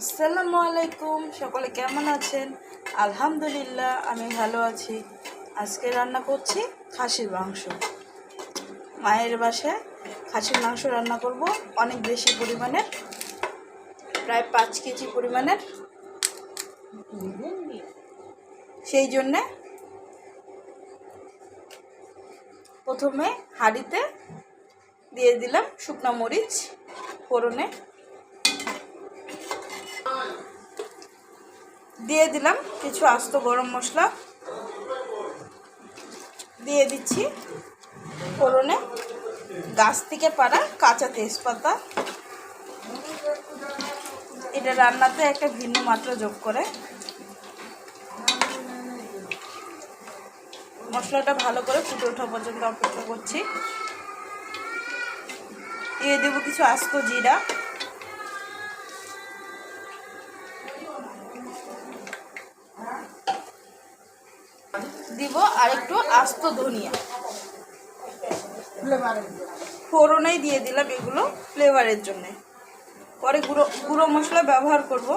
আসসালামু আলাইকুম, সকলে কেমন আছেন? আলহামদুলিল্লাহ, আমি ভালো আছি। আজকে রান্না করছি খাসির মাংস। মায়ের বাসায় খাসির মাংস রান্না করব, অনেক বেশি পরিমাণের প্রায় পাঁচ কেজি পরিমাণের। সেই জন্যে প্রথমে হাঁড়িতে দিয়ে দিলাম শুকনো মরিচ, ফোড়নে। দিয়ে দিলাম কিছু আস্ত গরম মশলা। দিয়ে দিচ্ছি ফোড়নে গাছ থেকে পাড়া কাঁচা তেজপাতা। এটা রান্নাতে একটা ভিন্ন মাত্রা যোগ করে। মশলাটা ভালো করে ফুটে ওঠা পর্যন্ত অপেক্ষা করছি। দিয়ে দেবো কিছু আস্ত জিরা। দিব আর একটু আস্ত ধনিয়া। ফোড়নেই দিয়ে দিলাম এগুলো ফ্লেভারের জন্য। পরে গুঁড়ো গুঁড়ো মশলা ব্যবহার করব।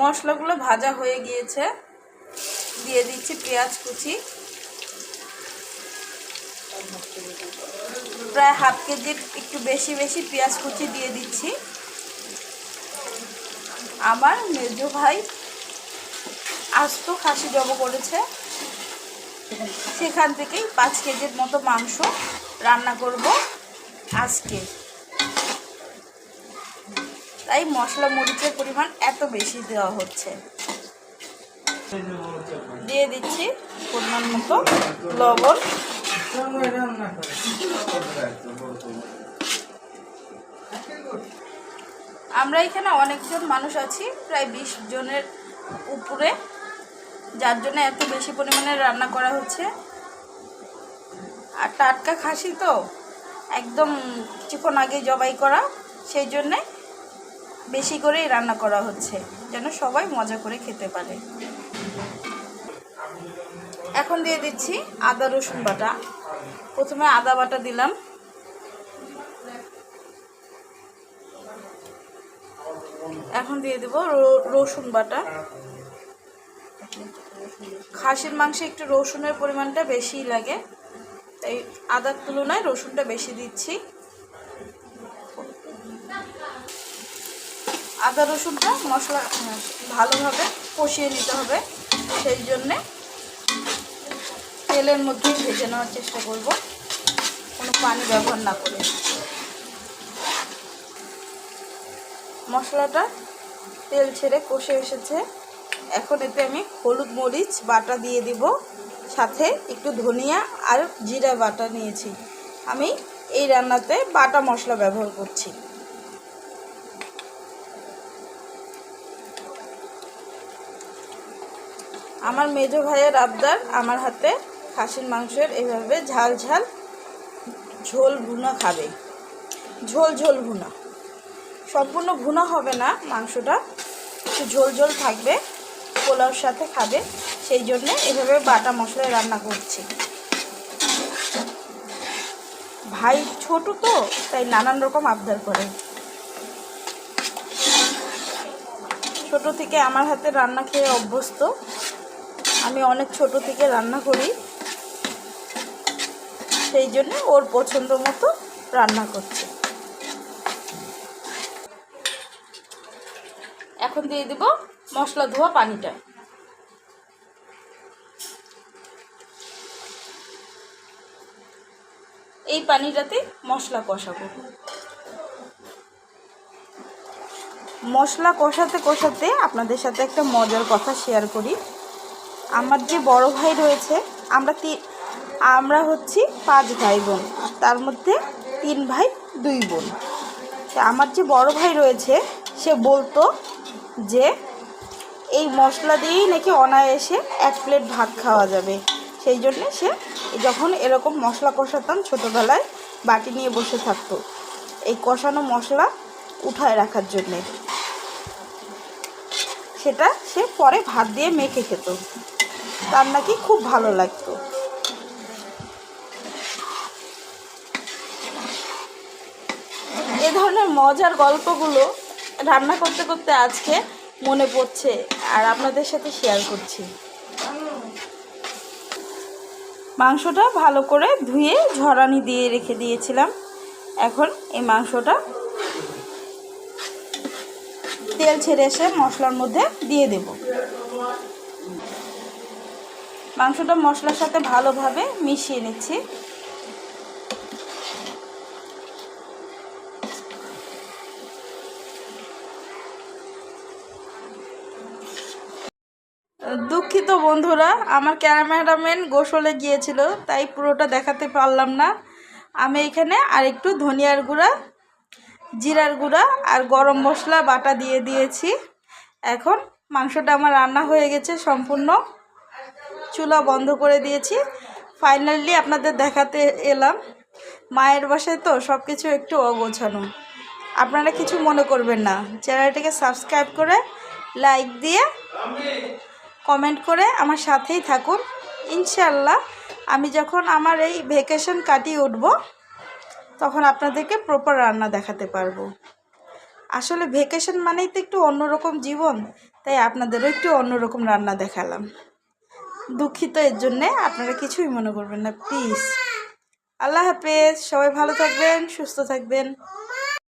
মশলাগুলো ভাজা হয়ে গিয়েছে। দিয়ে দিচ্ছি পেঁয়াজ কুচি। প্রায় হাফ কেজির একটু বেশি বেশি পেঁয়াজ কুচি দিয়ে দিচ্ছি। আমার মেজো ভাই আস্ত খাসি জব করেছে। সেখান থেকেই পাঁচ কেজির মতো মাংস রান্না করব আজকে। তাই মশলা মরিচের পরিমাণ এত বেশি দেওয়া হচ্ছে। দিয়ে দিচ্ছি পরিমাণ মতো লবণ। আমরা এখানে অনেকজন মানুষ আছি, প্রায় বিশ জনের উপরে, যার জন্য এত বেশি পরিমাণে রান্না করা হচ্ছে। আর টাটকা খাসি তো একদম কিছুক্ষণ আগে জবাই করা, সেই জন্যে বেশি করেই রান্না করা হচ্ছে, যেন সবাই মজা করে খেতে পারে। এখন দিয়ে দিচ্ছি আদা রসুন বাটা। প্রথমে আদা বাটা দিলাম। এখন দিয়ে দেবো রসুন বাটা। খাসির মাংসে একটু রসুনের পরিমাণটা বেশিই লাগে। তাই আদার তুলনায় রসুনটা বেশি দিচ্ছি। আদা রসুনটা মশলা ভালোভাবে কষিয়ে নিতে হবে সেই জন্যে। তেলের মধ্যে ভেজে নেওয়ার চেষ্টা করব। কোনো পানি ব্যবহার না করে। মশলাটা তেল ছেড়ে কষে এসেছে। এখন এতে আমি হলুদ মরিচ, বাটা দিয়ে দিব। সাথে একটু ধনিয়া আর জিরা বাটা নিয়েছি। আমি এই রান্নাতে বাটা মশলা ব্যবহার করছি। আমার মেজো ভাইয়ের আবদার আমার হাতে খাসির মাংসের এভাবে ঝাল ঝাল ঝোল ভুনা খাবে। ঝোল ঝোল ভুনা। সম্পূর্ণ ভুনা হবে না মাংসটা। একটু ঝোল ঝোল থাকবে, পোলাওর সাথে খাবে। সেই জন্য এভাবে বাটা মশলায় রান্না করছি। ভাই ছোট তো, তাই নানান রকম আবদার করে। ছোট থেকে আমার হাতে রান্না খেয়ে অভ্যস্ত। আমি অনেক ছোট থেকে রান্না করি। সেই জন্য ওর পছন্দ মতো রান্না করছে। এখন দিয়ে দিব মশলা ধোয়া পানিটা। এই পানিটাতে মশলা কষাবো। মশলা কষাতে কষাতে আপনাদের সাথে একটা মজার কথা শেয়ার করি। আমার যে বড় ভাই রয়েছে, আমরা আমরা হচ্ছি পাঁচ ভাই বোন তার মধ্যে তিন ভাই, দুই বোন। আমার যে বড় ভাই রয়েছে, সে বলতো যে, এই মশলা দিয়েই নাকি অনায়াসে এক প্লেট ভাত খাওয়া যাবে। সেই জন্যে সে যখন এরকম মশলা কষাতাম ছোটোবেলায়, বাটি নিয়ে বসে থাকতো এই কষানো মশলা উঠায় রাখার জন্যে। সেটা সে পরে ভাত দিয়ে মেখে খেত। তার নাকি খুব ভালো লাগতো। ধরনের মজার গল্পগুলো রান্না করতে করতে আজকে মনে পড়ছে আর আপনাদের সাথে শেয়ার করছি। মাংসটা ভালো করে ধুয়ে ঝরানি দিয়ে রেখে দিয়েছিলাম। এখন এই মাংসটা তেল ছেড়ে এসে মশলার মধ্যে দিয়ে দেব। মাংসটা মশলার সাথে ভালোভাবে মিশিয়ে নিচ্ছি। দুঃখিত বন্ধুরা, আমার ক্যামেরাম্যান গোসলে গিয়েছিল, তাই পুরোটা দেখাতে পারলাম না। আমি এখানে আর একটু ধনিয়ার গুঁড়া, জিরার গুঁড়া আর গরম মশলা, বাটা দিয়ে দিয়েছি। এখন মাংসটা আমার রান্না হয়ে গেছে সম্পূর্ণ। চুলা বন্ধ করে দিয়েছি। ফাইনালি আপনাদের দেখাতে এলাম। মায়ের বাসায় তো সব কিছু একটু অগোছানো। আপনারা কিছু মনে করবেন না। চ্যানেলটাকে সাবস্ক্রাইব করে, লাইক দিয়ে কমেন্ট করে আমার সাথেই থাকুন। ইনশাল্লাহ আমি যখন আমার এই ভেকেশন কাটিয়ে উঠব, তখন আপনাদেরকে প্রপার রান্না দেখাতে পারব। আসলে ভেকেশন মানেই তো একটু অন্যরকম জীবন, তাই আপনাদেরও একটু অন্যরকম রান্না দেখালাম। দুঃখিত, এর জন্যে আপনারা কিছুই মনে করবেন না প্লিজ আল্লাহ হাফেজ, সবাই ভালো থাকবেন, সুস্থ থাকবেন।